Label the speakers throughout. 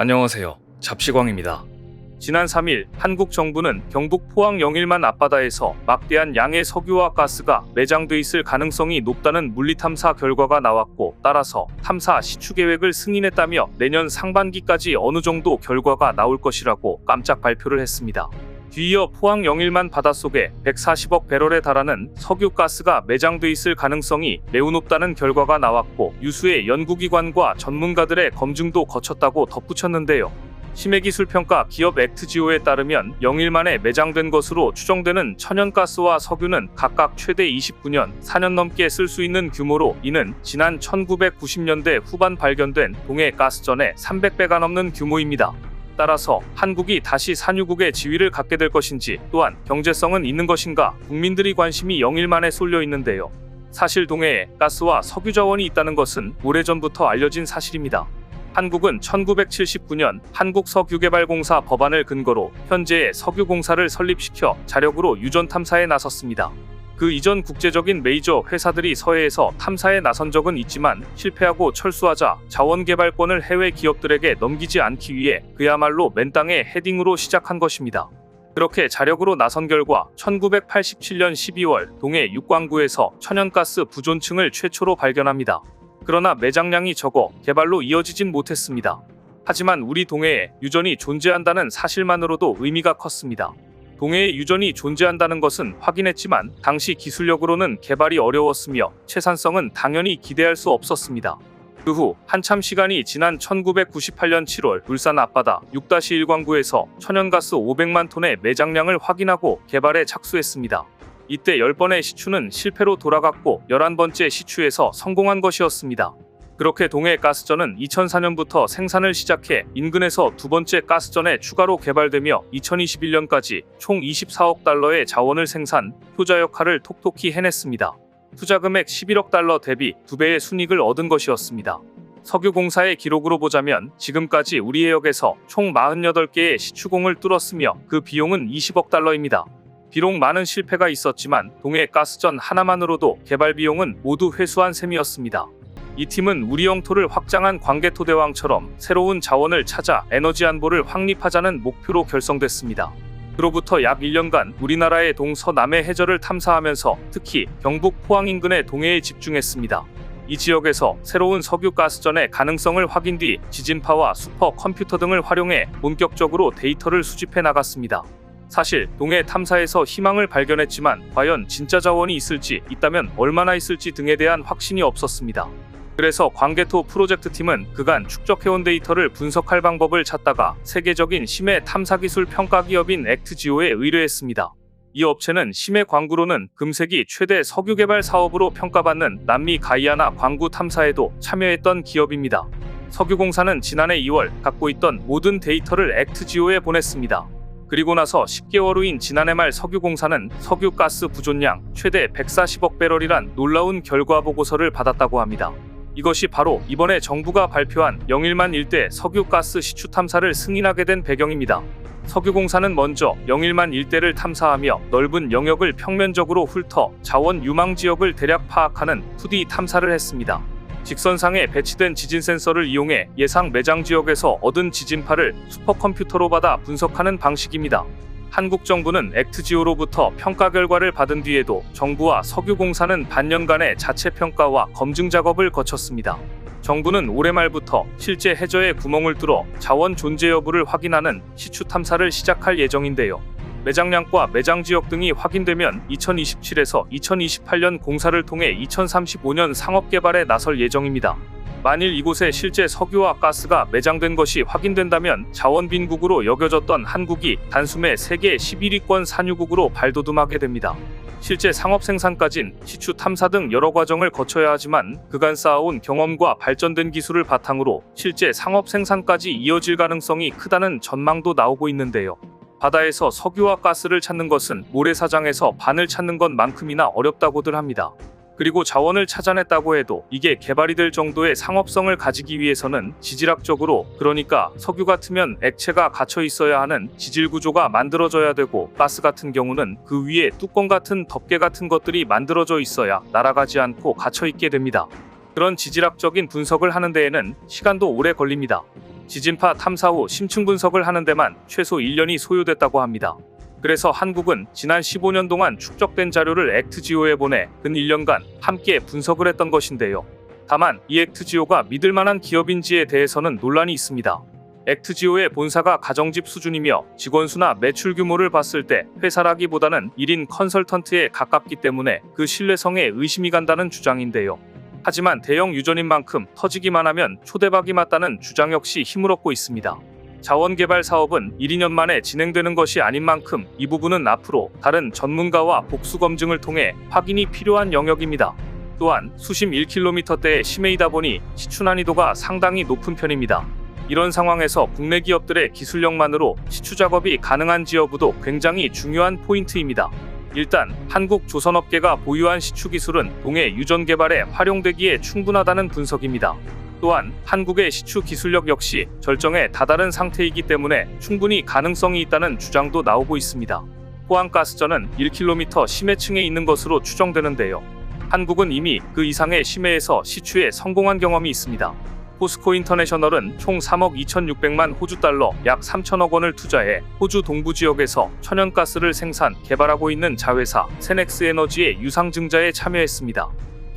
Speaker 1: 안녕하세요. 잡시광입니다. 지난 3일 한국 정부는 경북 포항 영일만 앞바다에서 막대한 양의 석유와 가스가 매장돼 있을 가능성이 높다는 물리 탐사 결과가 나왔고 따라서 탐사 시추 계획을 승인했다며 내년 상반기까지 어느 정도 결과가 나올 것이라고 깜짝 발표를 했습니다. 뒤이어 포항 영일만 바닷속에 140억 배럴에 달하는 석유 가스가 매장돼 있을 가능성이 매우 높다는 결과가 나왔고 유수의 연구기관과 전문가들의 검증도 거쳤다고 덧붙였는데요. 심해기술평가 기업 액트지오에 따르면 영일만에 매장된 것으로 추정되는 천연가스와 석유는 각각 최대 29년, 4년 넘게 쓸 수 있는 규모로 이는 지난 1990년대 후반 발견된 동해 가스전의 300배가 넘는 규모입니다. 따라서 한국이 다시 산유국의 지위를 갖게 될 것인지 또한 경제성은 있는 것인가 국민들이 관심이 영일만에 쏠려 있는데요. 사실 동해에 가스와 석유 자원이 있다는 것은 오래전부터 알려진 사실입니다. 한국은 1979년 한국석유개발공사 법안을 근거로 현재의 석유공사를 설립시켜 자력으로 유전 탐사에 나섰습니다. 그 이전 국제적인 메이저 회사들이 서해에서 탐사에 나선 적은 있지만 실패하고 철수하자 자원개발권을 해외 기업들에게 넘기지 않기 위해 그야말로 맨 땅에 헤딩으로 시작한 것입니다. 그렇게 자력으로 나선 결과 1987년 12월 동해 육광구에서 천연가스 부존층을 최초로 발견합니다. 그러나 매장량이 적어 개발로 이어지진 못했습니다. 하지만 우리 동해에 유전이 존재한다는 사실만으로도 의미가 컸습니다. 동해에 유전이 존재한다는 것은 확인했지만 당시 기술력으로는 개발이 어려웠으며 채산성은 당연히 기대할 수 없었습니다. 그 후 한참 시간이 지난 1998년 7월 울산 앞바다 6-1 광구에서 천연가스 500만 톤의 매장량을 확인하고 개발에 착수했습니다. 이때 10번의 시추는 실패로 돌아갔고 11번째 시추에서 성공한 것이었습니다. 그렇게 동해 가스전은 2004년부터 생산을 시작해 인근에서 두 번째 가스전에 추가로 개발되며 2021년까지 총 24억 달러의 자원을 생산, 효자 역할을 톡톡히 해냈습니다. 투자 금액 11억 달러 대비 두 배의 순익을 얻은 것이었습니다. 석유공사의 기록으로 보자면 지금까지 우리 해역에서 총 48개의 시추공을 뚫었으며 그 비용은 20억 달러입니다. 비록 많은 실패가 있었지만 동해 가스전 하나만으로도 개발 비용은 모두 회수한 셈이었습니다. 이 팀은 우리 영토를 확장한 광개토대왕처럼 새로운 자원을 찾아 에너지 안보를 확립하자는 목표로 결성됐습니다. 그로부터 약 1년간 우리나라의 동서남해 해저를 탐사하면서 특히 경북 포항 인근의 동해에 집중했습니다. 이 지역에서 새로운 석유 가스전의 가능성을 확인 뒤 지진파와 슈퍼 컴퓨터 등을 활용해 본격적으로 데이터를 수집해 나갔습니다. 사실 동해 탐사에서 희망을 발견했지만 과연 진짜 자원이 있을지 있다면 얼마나 있을지 등에 대한 확신이 없었습니다. 그래서 광개토 프로젝트 팀은 그간 축적해온 데이터를 분석할 방법을 찾다가 세계적인 심해 탐사 기술 평가 기업인 액트지오에 의뢰했습니다. 이 업체는 심해 광구로는 금세기 최대 석유 개발 사업으로 평가받는 남미 가이아나 광구 탐사에도 참여했던 기업입니다. 석유공사는 지난해 2월 갖고 있던 모든 데이터를 액트지오에 보냈습니다. 그리고 나서 10개월 후인 지난해 말 석유공사는 석유가스 부존량 최대 140억 배럴이란 놀라운 결과 보고서를 받았다고 합니다. 이것이 바로 이번에 정부가 발표한 영일만 일대 석유가스 시추 탐사를 승인하게 된 배경입니다. 석유공사는 먼저 영일만 일대를 탐사하며 넓은 영역을 평면적으로 훑어 자원 유망 지역을 대략 파악하는 2D 탐사를 했습니다. 직선상에 배치된 지진 센서를 이용해 예상 매장 지역에서 얻은 지진파를 슈퍼컴퓨터로 받아 분석하는 방식입니다. 한국 정부는 액트지오로부터 평가 결과를 받은 뒤에도 정부와 석유공사는 반년간의 자체 평가와 검증 작업을 거쳤습니다. 정부는 올해 말부터 실제 해저에 구멍을 뚫어 자원 존재 여부를 확인하는 시추 탐사를 시작할 예정인데요. 매장량과 매장 지역 등이 확인되면 2027에서 2028년 공사를 통해 2035년 상업 개발에 나설 예정입니다. 만일 이곳에 실제 석유와 가스가 매장된 것이 확인된다면 자원 빈국으로 여겨졌던 한국이 단숨에 세계 11위권 산유국으로 발돋움하게 됩니다. 실제 상업 생산까진 시추 탐사 등 여러 과정을 거쳐야 하지만 그간 쌓아온 경험과 발전된 기술을 바탕으로 실제 상업 생산까지 이어질 가능성이 크다는 전망도 나오고 있는데요. 바다에서 석유와 가스를 찾는 것은 모래사장에서 반을 찾는 것만큼이나 어렵다고들 합니다. 그리고 자원을 찾아냈다고 해도 이게 개발이 될 정도의 상업성을 가지기 위해서는 지질학적으로 그러니까 석유 같으면 액체가 갇혀 있어야 하는 지질 구조가 만들어져야 되고 가스 같은 경우는 그 위에 뚜껑 같은 덮개 같은 것들이 만들어져 있어야 날아가지 않고 갇혀 있게 됩니다. 그런 지질학적인 분석을 하는 데에는 시간도 오래 걸립니다. 지진파 탐사 후 심층 분석을 하는 데만 최소 1년이 소요됐다고 합니다. 그래서 한국은 지난 15년 동안 축적된 자료를 액트지오에 보내 근 1년간 함께 분석을 했던 것인데요. 다만 이 액트지오가 믿을 만한 기업인지에 대해서는 논란이 있습니다. 액트지오의 본사가 가정집 수준이며 직원 수나 매출 규모를 봤을 때 회사라기보다는 1인 컨설턴트에 가깝기 때문에 그 신뢰성에 의심이 간다는 주장인데요. 하지만 대형 유전인 만큼 터지기만 하면 초대박이 맞다는 주장 역시 힘을 얻고 있습니다. 자원 개발 사업은 1, 2년 만에 진행되는 것이 아닌 만큼 이 부분은 앞으로 다른 전문가와 복수 검증을 통해 확인이 필요한 영역입니다. 또한 수심 1km대의 심해이다 보니 시추 난이도가 상당히 높은 편입니다. 이런 상황에서 국내 기업들의 기술력만으로 시추 작업이 가능한 지 여부도 굉장히 중요한 포인트입니다. 일단 한국 조선업계가 보유한 시추 기술은 동해 유전 개발에 활용되기에 충분하다는 분석입니다. 또한 한국의 시추 기술력 역시 절정에 다다른 상태이기 때문에 충분히 가능성이 있다는 주장도 나오고 있습니다. 포항가스전은 1km 심해층에 있는 것으로 추정되는데요. 한국은 이미 그 이상의 심해에서 시추에 성공한 경험이 있습니다. 포스코 인터내셔널은 총 3억 2,600만 호주 달러 약 3천억 원을 투자해 호주 동부 지역에서 천연가스를 생산, 개발하고 있는 자회사 세넥스 에너지의 유상증자에 참여했습니다.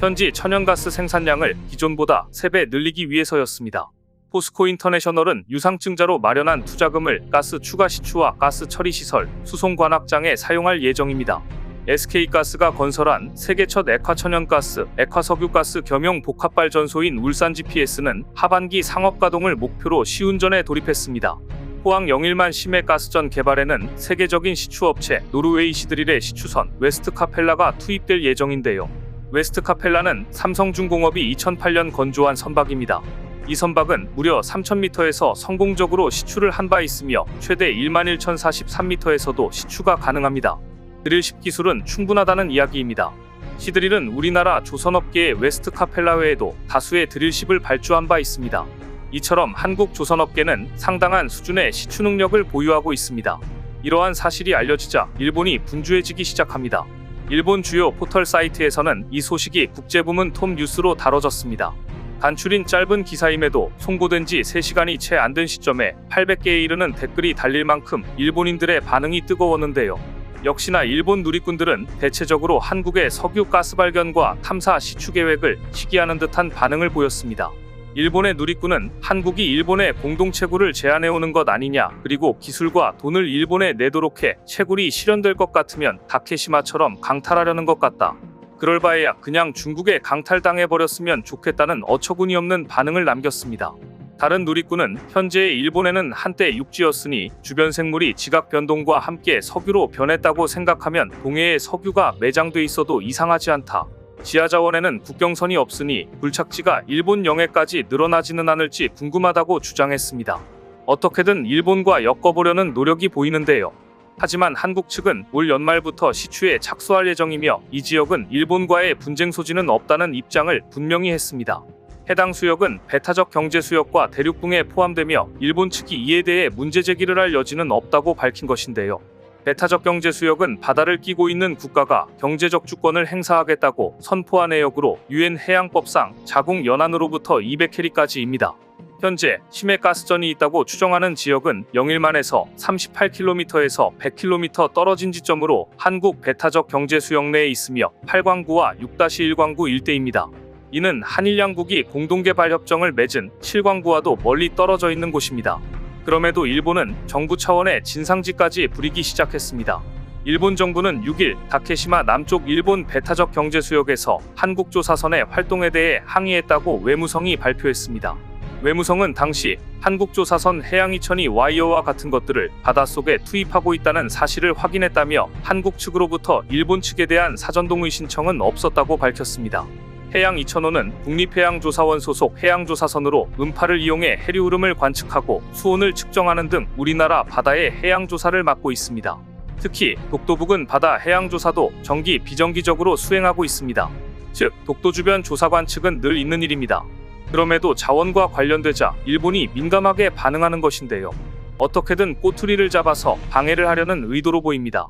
Speaker 1: 현지 천연가스 생산량을 기존보다 3배 늘리기 위해서였습니다. 포스코 인터내셔널은 유상증자로 마련한 투자금을 가스 추가 시추와 가스 처리 시설, 수송 관악장에 사용할 예정입니다. SK가스가 건설한 세계 첫 액화천연가스, 액화석유가스 겸용 복합발전소인 울산 GPS는 하반기 상업 가동을 목표로 시운전에 돌입했습니다. 포항 영일만 심해 가스전 개발에는 세계적인 시추업체 노르웨이 시드릴의 시추선 웨스트 카펠라가 투입될 예정인데요. 웨스트 카펠라는 삼성중공업이 2008년 건조한 선박입니다. 이 선박은 무려 3,000m에서 성공적으로 시추를 한 바 있으며 최대 11,043m에서도 시추가 가능합니다. 드릴십 기술은 충분하다는 이야기입니다. 시드릴은 우리나라 조선업계의 웨스트 카펠라 외에도 다수의 드릴십을 발주한 바 있습니다. 이처럼 한국 조선업계는 상당한 수준의 시추 능력을 보유하고 있습니다. 이러한 사실이 알려지자 일본이 분주해지기 시작합니다. 일본 주요 포털 사이트에서는 이 소식이 국제부문 톱 뉴스로 다뤄졌습니다. 단출인 짧은 기사임에도 송고된 지 3시간이 채 안 된 시점에 800개에 이르는 댓글이 달릴 만큼 일본인들의 반응이 뜨거웠는데요. 역시나 일본 누리꾼들은 대체적으로 한국의 석유 가스 발견과 탐사 시추 계획을 시기하는 듯한 반응을 보였습니다. 일본의 누리꾼은 한국이 일본에 공동 채굴을 제안해 오는 것 아니냐, 그리고 기술과 돈을 일본에 내도록 해 채굴이 실현될 것 같으면 다케시마처럼 강탈하려는 것 같다. 그럴 바에야 그냥 중국에 강탈당해 버렸으면 좋겠다는 어처구니 없는 반응을 남겼습니다. 다른 누리꾼은 현재 일본에는 한때 육지였으니 주변 생물이 지각 변동과 함께 석유로 변했다고 생각하면 동해에 석유가 매장돼 있어도 이상하지 않다. 지하 자원에는 국경선이 없으니 불착지가 일본 영해까지 늘어나지는 않을지 궁금하다고 주장했습니다. 어떻게든 일본과 엮어보려는 노력이 보이는데요. 하지만 한국 측은 올 연말부터 시추에 착수할 예정이며 이 지역은 일본과의 분쟁 소지는 없다는 입장을 분명히 했습니다. 해당 수역은 배타적 경제 수역과 대륙붕에 포함되며 일본 측이 이에 대해 문제 제기를 할 여지는 없다고 밝힌 것인데요. 배타적 경제 수역은 바다를 끼고 있는 국가가 경제적 주권을 행사하겠다고 선포한 내역으로 유엔 해양법상 자국 연안으로부터 200캐리까지입니다. 현재 심해 가스전이 있다고 추정하는 지역은 영일만에서 38km에서 100km 떨어진 지점으로 한국 배타적 경제 수역 내에 있으며 8광구와 6-1광구 일대입니다. 이는 한일 양국이 공동개발 협정을 맺은 7광구와도 멀리 떨어져 있는 곳입니다. 그럼에도 일본은 정부 차원의 진상지까지 부리기 시작했습니다. 일본 정부는 6일 다케시마 남쪽 일본 배타적 경제수역에서 한국 조사선의 활동에 대해 항의했다고 외무성이 발표했습니다. 외무성은 당시 한국 조사선 해양이천이 와이어와 같은 것들을 바닷속에 투입하고 있다는 사실을 확인했다며 한국 측으로부터 일본 측에 대한 사전동의 신청은 없었다고 밝혔습니다. 해양 2005는 국립해양조사원 소속 해양조사선으로 음파를 이용해 해류 흐름을 관측하고 수온을 측정하는 등 우리나라 바다의 해양조사를 맡고 있습니다. 특히 독도북은 바다 해양조사도 정기 비정기적으로 수행하고 있습니다. 즉 독도 주변 조사 관측은 늘 있는 일입니다. 그럼에도 자원과 관련되자 일본이 민감하게 반응하는 것인데요. 어떻게든 꼬투리를 잡아서 방해를 하려는 의도로 보입니다.